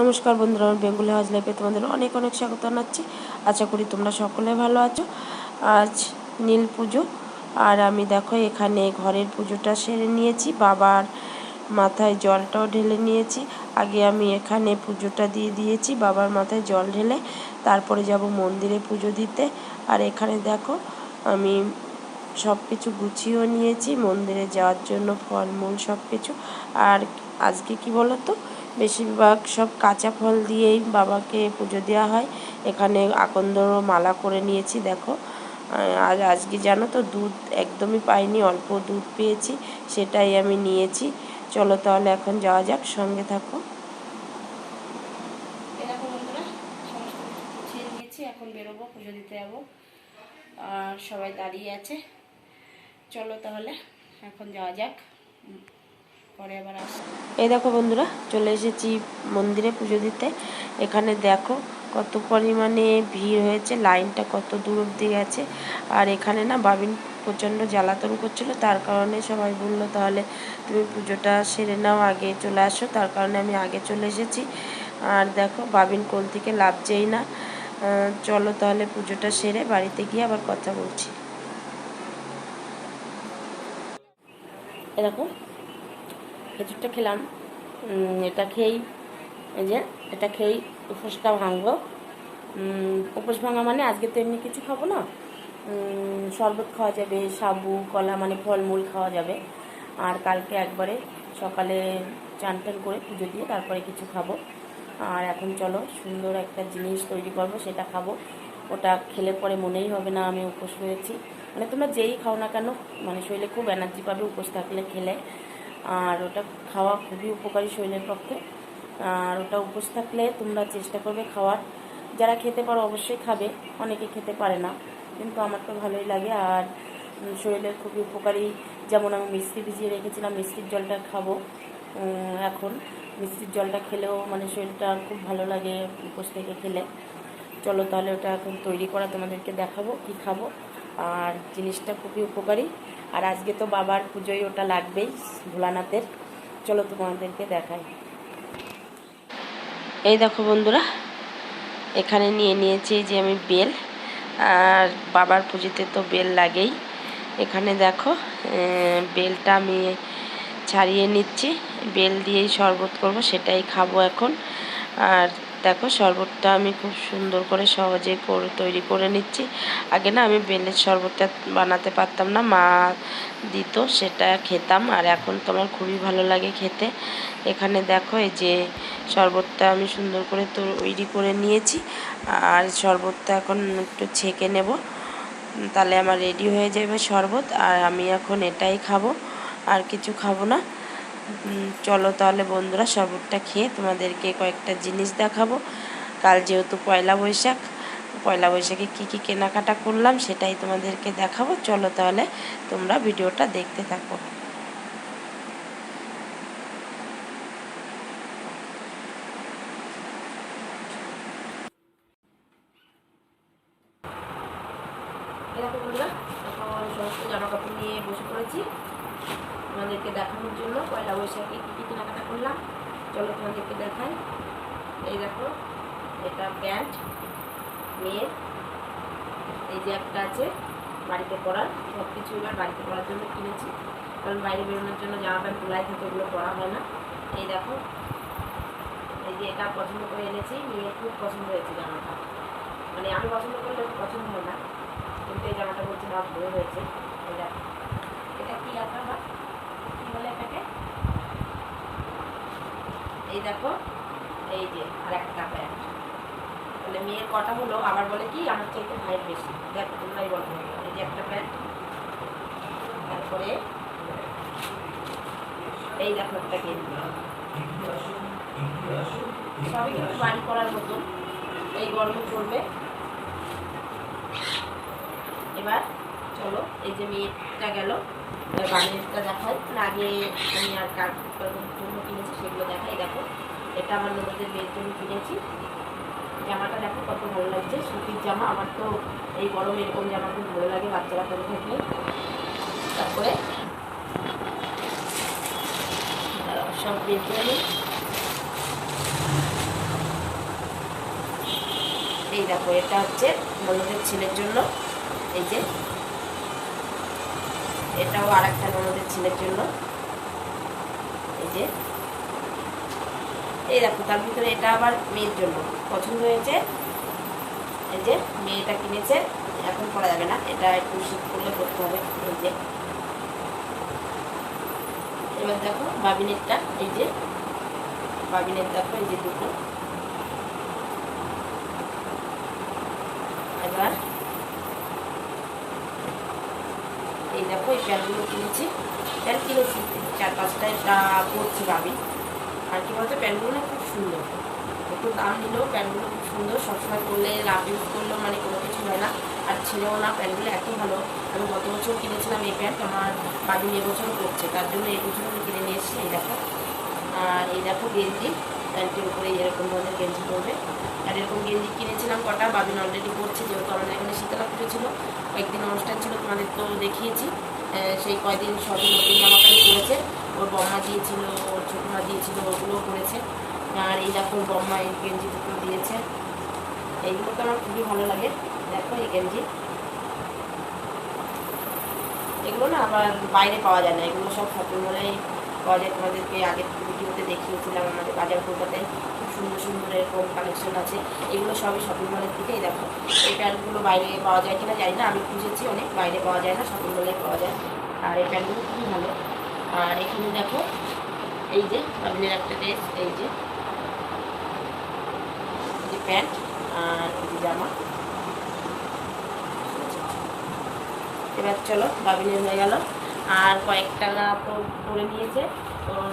নমস্কার বন্ধুরা আমার বেঙ্গলি হাউস লাইফে তোমাদের অনেক অনেক স্বাগত জানাচ্ছি। আশা করি তোমরা সকলে ভালো আছো। আজ নীল পুজো, আর আমি দেখো এখানে ঘরের পুজোটা সেরে নিয়েছি, বাবার মাথায় জলটাও ঢেলে নিয়েছি। আগে আমি এখানে পুজোটা দিয়ে দিয়েছি, বাবার মাথায় জল ঢেলে, তারপরে যাব মন্দিরে পুজো দিতে। আর এখানে দেখো আমি সব কিছু গুছিয়েও নিয়েছি, মন্দিরে যাওয়ার জন্য ফলমূল সব কিছু আর আজকে কি বলো তো বেশিরভাগ সব কাঁচা ফল দিয়েই বাবাকে পুজো দেওয়া হয়। এখানে আকন্দরও মালা করে নিয়েছি, দেখো। আর আজকে জানো তো, দুধ একদমই পাইনি, অল্প দুধ পেয়েছি, সেটাই আমি নিয়েছি। চলো তাহলে এখন যাওয়া যাক, সঙ্গে থাকো। এখন বেরোবো, পুজো দিতে যাব। আর সবাই দাঁড়িয়ে আছে। চলো তাহলে, এখন যাওয়া যাক। এই দেখো বন্ধুরা, চলে এসেছি মন্দিরে পুজো দিতে। এখানে দেখো কত পরিমাণে ভিড় হয়েছে, লাইনটা কত দূর অব্দি গেছে। আর এখানে না বাবিন প্রচণ্ড জ্বালাতন করছিল, তার কারণে সবাই বলল, তাহলে তুমি পুজোটা সেরে নাও, আগে চলে আসো। তার কারণে আমি আগে চলে এসেছি। আর দেখো বাবিন কোল থেকে লাভছেই না। চলো তাহলে পুজোটা সেরে বাড়িতে গিয়ে আবার কথা বলছি। এরকম খেজুরটা খেলাম। এটা খেয়েই, এই যে, এটা খেয়েই উপোসটা ভাঙবো। উপোস ভাঙা মানে আজকে তো এমনি কিছু খাব না। শরবত খাওয়া যাবে, সাবু, কলা মানে ফলমূল খাওয়া যাবে। আর কালকে একবারে সকালে চান টান করে পুজো দিয়ে তারপরে কিছু খাব। আর এখন চলো, সুন্দর একটা জিনিস তৈরি করব, সেটা খাব। ওটা খেলে পরে মনেই হবে না, আমি উপোস হয়েছি। মানে তোমরা যেই খাও না কেন মানে শরীরে খুব এনার্জি পাবে উপোস থাকলে খেলে। আর ওটা খাওয়া খুবই উপকারী শরীরের পক্ষে। আর ওটা উপোস থাকলে তোমরা চেষ্টা করবে খাওয়ার। যারা খেতে পারো অবশ্যই খাবে, অনেকে খেতে পারে না, কিন্তু আমার তো ভালোই লাগে। আর শরীরের খুবই উপকারী, যেমন আমি মিষ্টি ভিজিয়ে রেখেছিলাম, মিষ্টির জলটা খাব এখন। মিষ্টির জলটা খেলেও মানে শরীরটা খুব ভালো লাগে উপোস থেকে খেলে। চলো তাহলে ওটা এখন তৈরি করা তোমাদেরকে দেখাবো, কি খাব। আর জিনিসটা খুবই উপকারী। আর আজকে তো বাবার পুজোয় ওটা লাগবেই ভোলানাথের। চলো তোমাদেরকে দেখাই। এই দেখো বন্ধুরা, এখানে নিয়ে নিয়েছি যে আমি বেল। আর বাবার পুজোতে তো বেল লাগেই। এখানে দেখো বেলটা আমি ছাড়িয়ে নিচ্ছি। বেল দিয়েই শরবত করব, সেটাই খাব এখন। আর দেখো শরবতটা আমি খুব সুন্দর করে সহজে করে তৈরি করে নিচ্ছি। আগে না আমি বেলের শরবতটা বানাতে পারতাম না, মা দিত সেটা খেতাম আর এখন তো আমার খুবই ভালো লাগে খেতে। এখানে দেখো এই যে শরবতটা আমি সুন্দর করে তৈরি করে নিয়েছি আর শরবতটা এখন একটু ছেঁকে নেব। তাহলে আমার রেডি হয়ে যাবে শরবত আর আমি এখন এটাই খাব, আর কিছু খাব না। চলো তাহলে বন্ধুরা, শরবতটা খেয়ে তোমাদেরকে কয়েকটা জিনিস দেখাবো। কাল যেহেতু পয়লা বৈশাখ, পয়লা বৈশাখে কী কী কেনাকাটা করলাম সেটাই তোমাদেরকে দেখাবো। চলো তাহলে তোমরা ভিডিওটা দেখতে থাকো। এরকম বন্ধুরা সমস্ত জামা কাপড় নিয়ে বসে পড়েছি। তোমাদেরকে দেখানোর জন্য পয়লা বৈশাখে কী কী কেনাকাটা করলাম। চলো তোমাদেরকে দেখাই। এই দেখো, এটা প্যান্ট মেয়ের এই যে একটা আছে, বাড়িতে পরার। সব কিছু এবার বাড়িতে পরার জন্য কিনেছি। কারণ বাইরে বেরোনোর জন্য জামা প্যান্ট তোলাই থাকে, ওগুলো পরা হয় না। এই দেখো, এই যে এটা পছন্দ করে এনেছি। মেয়ের খুব পছন্দ হয়েছে জামাটা। মানে আমি পছন্দ করলে পছন্দ হয় না। কিন্তু এই জামাটা বলছি না ভালো হয়েছে। এটা কি আঁকা বা কি বলে এটাকে এই দেখো, এই যে আর একটা প্যান্ট তাহলে মেয়ের কটা হলো? আবার বলে কি, আমার চাইতে হাইট বেশি। দেখো, তোমরাই বলো। এই যে একটা প্যান্ট তারপরে, এই দেখো একটা গেঞ্জি সবই কিন্তু বাড়ি করার মতন। এই গরমে করবে এবার চলো এই যে মেয়েটা গেল। বানিয়েটা দেখাই আগে আমি আর কার জন্য কিনেছি সেগুলো দেখাই, দেখো। এটা আমার নদীদের মেয়ের জন্য কিনেছি। জামাটা দেখো কত ভালো লাগছে। সুতির জামা, আমার তো এই গরমে এরকম জামা খুব ভালো লাগে বাচ্চারা পরে থাকলে তারপরে সব করে নিই। এই দেখো, এটা হচ্ছে ননদের ছেলের জন্য। এই যে এটাও আর একটা ননদের ছেলের জন্য। এই যে। এই দেখো, তার ভিতরে এটা আবার মেয়ের জন্য। পছন্দ হয়েছে। এই যে, মেয়েটা কিনেছে। এখন পরা যাবে না। এটা একটু শীত করলে করতে হবে। এই যে। এবার দেখো, বাবিনেরটা। এই যে। বাবিনের দেখো, এই যে দুটো। এবার এই দেখো, এই প্যান্টগুলো কিনেছি। প্যান্ট কিনেছি চার পাঁচটায় পরছি ভাবি আর কি বলতো প্যান্টগুলো খুব সুন্দর। একটু দাম নিলেও প্যান্টগুলো খুব সুন্দর। সবসময় করলে রাফ ইউজ করলেও মানে কোনো কিছু হয় না। আর ছেলেও না প্যান্টগুলো এত ভালো। আমি গত বছর কিনেছিলাম এই প্যান্ট, আমার বাবি এবছর করছে। তার জন্য এই বছর আমি কিনে নিয়ে এই দেখো। আর এই দেখো গেঞ্জি। প্যান্টের উপরে এরকম ধরনের গেঞ্জি পরবে। আর এরকম গেঞ্জি কিনেছিলাম কটা বাবিন অলরেডি পড়ছে যেহেতু আমাদের এখানে শীতলা পুজো ছিল, কয়েকদিন অনুষ্ঠান ছিল, তোমাদের তো দেখিয়েছি। সেই কয়দিন সবই নতুন জামা প্যান্ট পরেছে। ওর বম্মা দিয়েছিল, ওর ছোটো মা দিয়েছিল, ওগুলোও পরেছে। আর এই দেখো বম্মা এই গেঞ্জি দুটো দিয়েছে। এইগুলো তো আমার খুবই ভালো লাগে। দেখো এই গেঞ্জি। এগুলো না আবার বাইরে পাওয়া যায় না, এগুলো সব শপিং মলেই যায় তোমাদেরকে আগের ভিডিওতে দেখিয়েছিলাম আমাদের বাজার কলকাতায় খুব সুন্দর সুন্দর এরকম কালেকশন আছে। এগুলো সবই শপিং মলের থেকেই দেখো। এই প্যান্টগুলো বাইরে পাওয়া যায় কিনা জানি না। আমি খুঁজেছি অনেক, বাইরে পাওয়া যায় না শপিং মলে পাওয়া যায়। আর এই প্যান্টগুলো খুবই ভালো। আর এখানে দেখো, এই যে বাবিনের একটা ড্রেস এই যে প্যান্ট আর জামা। এবার চলো, বাবিনের হয়ে গেল। আর কয়েকটা তো পরে নিয়েছে। ওর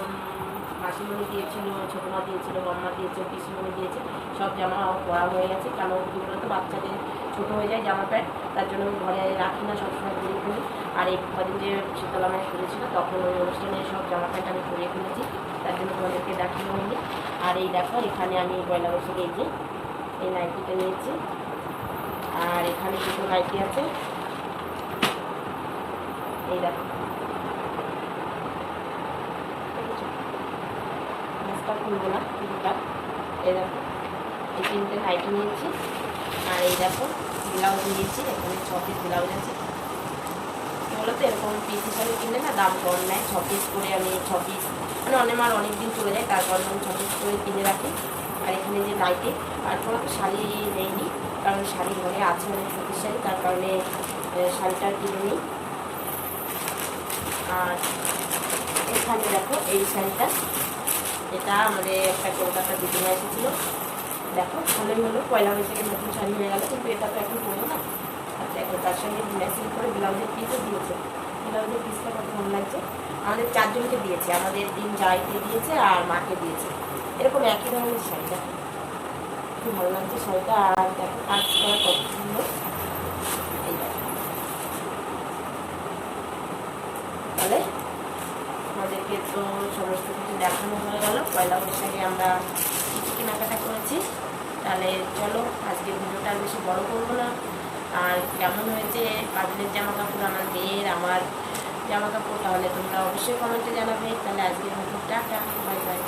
মাসিমণি দিয়েছিল ছোটো মা দিয়েছিল বম্মা দিয়েছে, পিসিমণি দিয়েছে, সব জামা আমার পরা হয়ে গেছে। কারণ ওগুলো তো বাচ্চাদের ছোটো হয়ে যায় জামা প্যান্ট, তার জন্য আমি ঘরে রাখি না, সবসময় পরিয়ে ফেলি। আর এই কদিন যে শীতলামায় করেছিল তখন ওই অনুষ্ঠানে সব জামা প্যান্ট আমি পরিয়ে ফেলেছি, তার জন্য তোমাদেরকে দেখানো হয়নি। আর এই দেখো, এখানে আমি পয়লা বৈশাখে এই এই নাইটিটা নিয়েছি। আর এখানে দুটো নাইটি আছে। এই দেখো। খুলবো না, দুটা। এই দেখো, এই তিনটে নাইটি নিয়েছি। আর এই দেখো ব্লাউজ নিয়েছি, এখানে ছ পিস ব্লাউজ আছে। বলো তো এরকম পিস হিসাবে কিনলে না দাম কম নেয়। ছ পিস করে আমি ছ পিস মানে অনেক মাল অনেক দিন চলে যায় তারপর আমি ছ পিস করে কিনে রাখি। আর এখানে যে নাইটি আর কোনো তো শাড়ি নেইনি, কারণ শাড়ি ঘরে আছে অনেক সুতির শাড়ি তার কারণে শাড়িটা কিনে নিই। আর এখানে দেখো এই শাড়িটা। এটা আমাদের একটা কলকাতা দিদিমা এসেছিল। দেখো ভালোই হলো পয়লা বৈশাখের নতুন শাড়ি হয়ে গেলো, কিন্তু এটা তো এখন পরবো না। আর দেখো, তার সঙ্গে ম্যাচিং করে ব্লাউজের পিসও দিয়েছে। ব্লাউজের পিসটা কত ভালো লাগছে। আমাদের চারজনকে দিয়েছে, আমাদের দিন জাইকে দিয়েছে আর মাকে দিয়েছে। এরকম একই ধরনের শাড়ি, দেখো। খুব ভালো লাগছে শাড়িটা। আর দেখো কাজ করা কত সুন্দর এই দেখো তাহলে আমাদেরকে তো সমস্ত কিছু দেখানো হয়ে গেল। পয়লা বৈশাখে আমরা কিছু কেনাকাটা করেছি? তাহলে চলো আজকে ভিডিওটা বেশি বড় করব না। আর কেমন হয়েছে? কাজের জামা কাপড় আমার মেয়ের, আমার জামা কাপড় তাহলে তোমরা অবশ্যই কমেন্টে জানাবে। তাহলে আজকের ভিডিও টাটা বাই বাই।